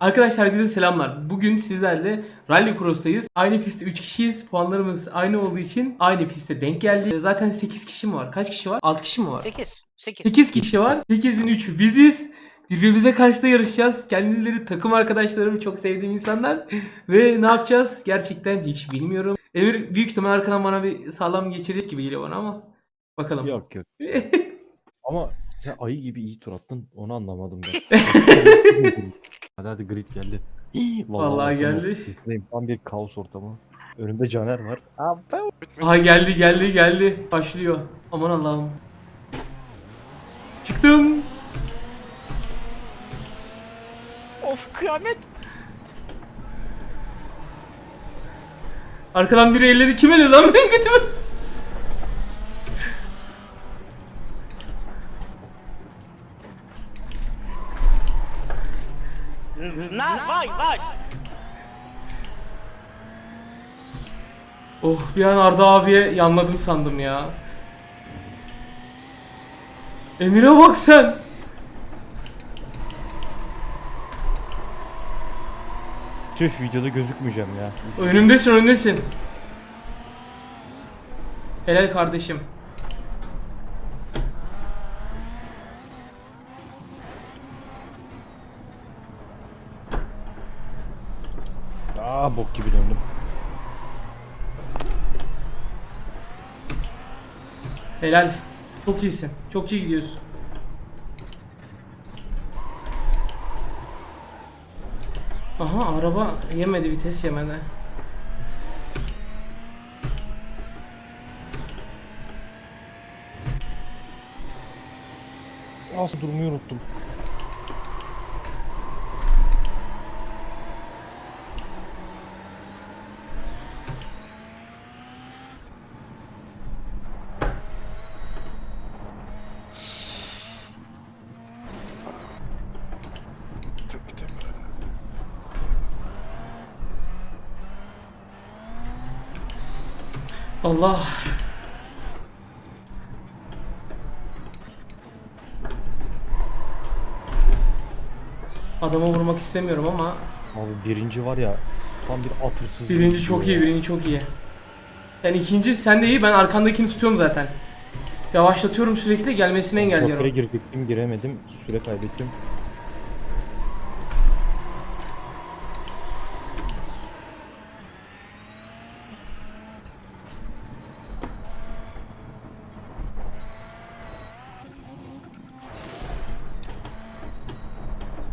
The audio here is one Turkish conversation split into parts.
Arkadaşlar herkese selamlar. Bugün sizlerle Rally Cross'tayız. Aynı pistte 3 kişiyiz. Puanlarımız aynı olduğu için aynı pistte denk geldi. Zaten 8 kişi mi var? Kaç kişi var? 6 kişi mi var? 8. 8. 8 kişi var. 8'in 3'ü biziz. Birbirimize karşı da yarışacağız. Kendileri takım arkadaşlarım, çok sevdiğim insanlar. Ve ne yapacağız? Gerçekten hiç bilmiyorum. Emir büyük ihtimal arkadan bana bir sağlam geçirecek gibi geliyor bana ama. Bakalım. Yok yok. Ama sen ayı gibi iyi tur attın. Onu anlamadım ben. hadi hadi grid geldi. Vallahi ortamı geldi. pizdeyim. Tam bir kaos ortamı. Önümde Caner var. Abi. Aha geldi geldi geldi. Başlıyor. Aman Allah'ım. Çıktım. Of kıyamet. Arkadan biri elledi. Kim elledi lan benim götümü? Na vay vay. Oh bir an Arda abiye yanladım sandım ya. Emir'e bak sen. Tüh videoda gözükmeyeceğim ya. Önümdesin önümdesin. Helal kardeşim. Aa bok gibi döndüm. Helal. Çok iyisin. Çok iyi gidiyorsun. Aha araba yemedi vites yemedi. Nasıl durmayı unuttum. Allah. Adama vurmak istemiyorum ama Abi birinci var ya tam bir atırsız. birinci çok iyi, birinci çok iyi. Sen ikinci, sen de iyi. Ben arkandakini tutuyorum zaten. Yavaşlatıyorum sürekli, gelmesini engelliyorum. girecektim giremedim. Süre kaybettim.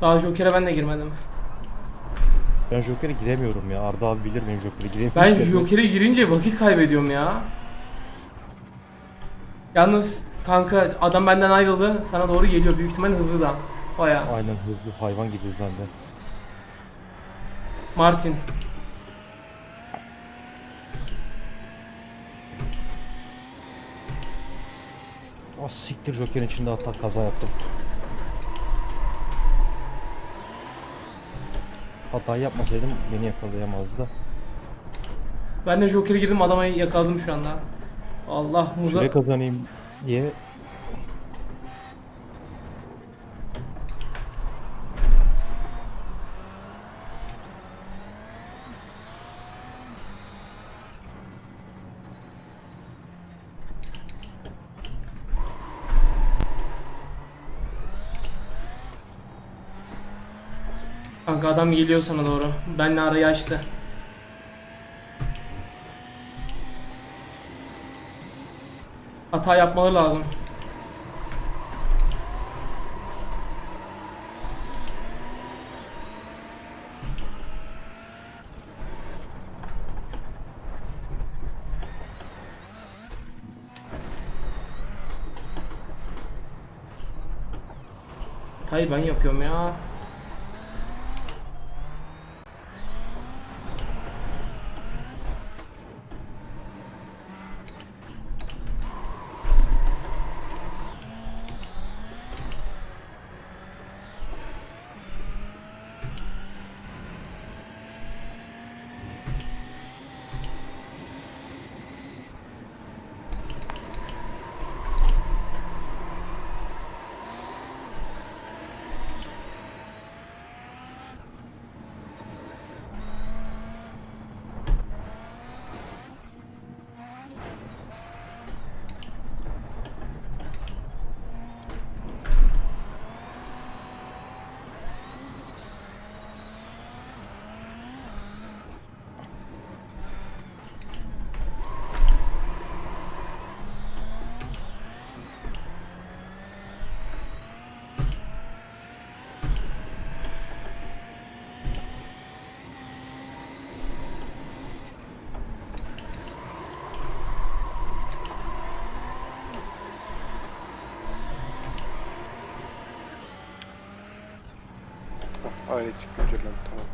Daha Joker'e ben de girmedim. Ben Joker'e giremiyorum ya. Arda abi bilir ben Joker'e giremiyorum. Ben Joker'e girince vakit kaybediyorum ya. Yalnız kanka adam benden ayrıldı. Sana doğru geliyor büyük ihtimal hızlı da. Baya. Aynen hızlı hayvan gibi hızlandı. Martin. Ah siktir Joker'in içinde hatta kaza yaptım. Hatayı yapmasaydım beni yakalayamazdı da. Ben de Joker'e girdim adama yakaladım şu anda. Allah muza. Süre kazanayım diye Kanka adam geliyor sana doğru. Benle arayı açtı. Hata yapmaları lazım. Hayır ben yapıyorum ya. Aynı çıkıyor lan tamam.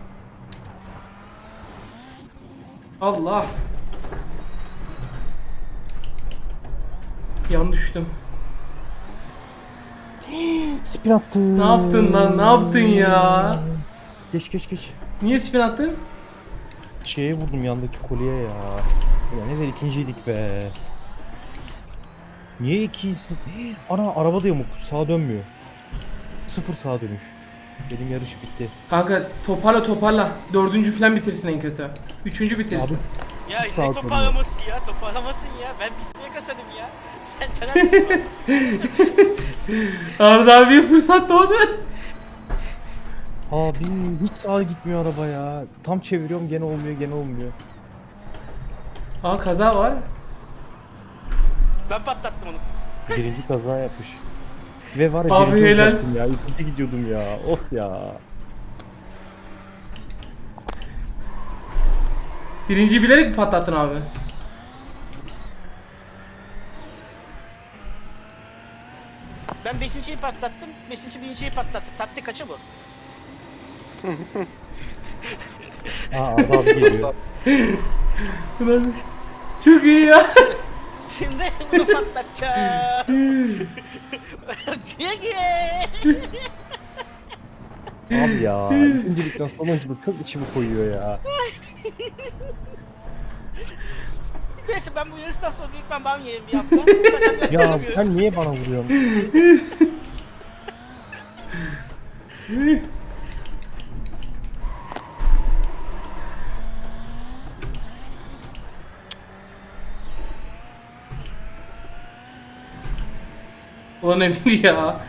Allah. Yan düştüm. Spin attı. Ne yaptın lan? Ne yaptın ya? Geç geç geç. Niye spin attın? Şeye vurdum yandaki kolye ya. Ya ne güzel ikinciydik be. Niye ikiyiz? Ana araba da yamuk. Sağa dönmüyor. Sıfır sağa dönüş. Benim yarış bitti. Kanka toparla toparla. Dördüncü falan bitirsin en kötü. Üçüncü bitirsin. Ya Sağ ne ol, toparlaması ya toparlamasın ya. Ben bir kasadım ya. Sen misin? Arda abiye fırsat doğdu. Abi hiç sağa gitmiyor araba ya. Tam çeviriyorum gene olmuyor gene olmuyor. Aa kaza var. ben patlattım onu. Birinci kaza yapmış. Ve var ya Abi birinci helal. olacaktım ya. İkinci gidiyordum ya. Of ya. Birinci bilerek mi patlattın abi? Ben beşinciyi patlattım. Beşinci birinciyi patlattı. Taktik kaçı bu? Aa Arda abi geliyor. Ulan, Çok iyi ya. Şimdi bunu patlatacağım. Güye güye. abi ya. İkincilikten sonunculuk çok içimi koyuyor ya. Neyse ben bu yarıştan sonra büyük ben bam yerim bir hafta. Zaten ben Ya sen niye bana vuruyorsun? Ulan Emir ya.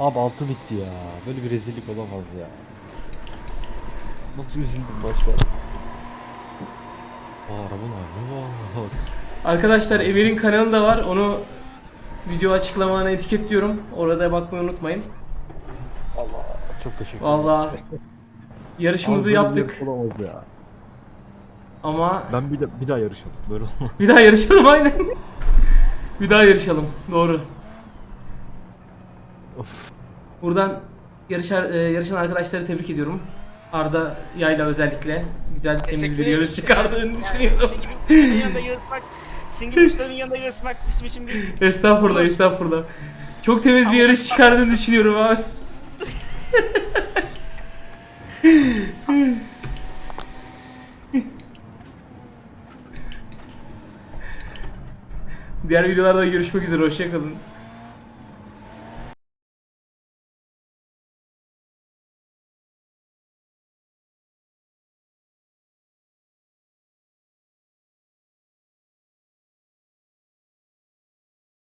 Abi altı bitti ya. Böyle bir rezillik olamaz ya. Nasıl üzüldüm başta. Aa arabanın haline bak. Arkadaşlar Emir'in kanalı da var. Onu video açıklamalarına etiketliyorum. Orada bakmayı unutmayın. Allah çok teşekkür ederim. Vallahi yarışımızı yaptık Olamaz ya. ama Ben bir, de, bir daha yarışalım. Böyle olmaz. bir daha yarışalım aynen. bir daha yarışalım. Doğru. Of. Buradan yarışar, e, yarışan arkadaşları tebrik ediyorum. Arda Yayla özellikle güzel temiz bir yarış çıkardığını Yani düşünüyorum. Ustaların yanında yarışmak, ustaların yanında yarışmak bizim için bir... Estağfurullah estağfurullah. Çok temiz bir yarış çıkardığını düşünüyorum abi. Diğer videolarda görüşmek üzere. Hoşçakalın.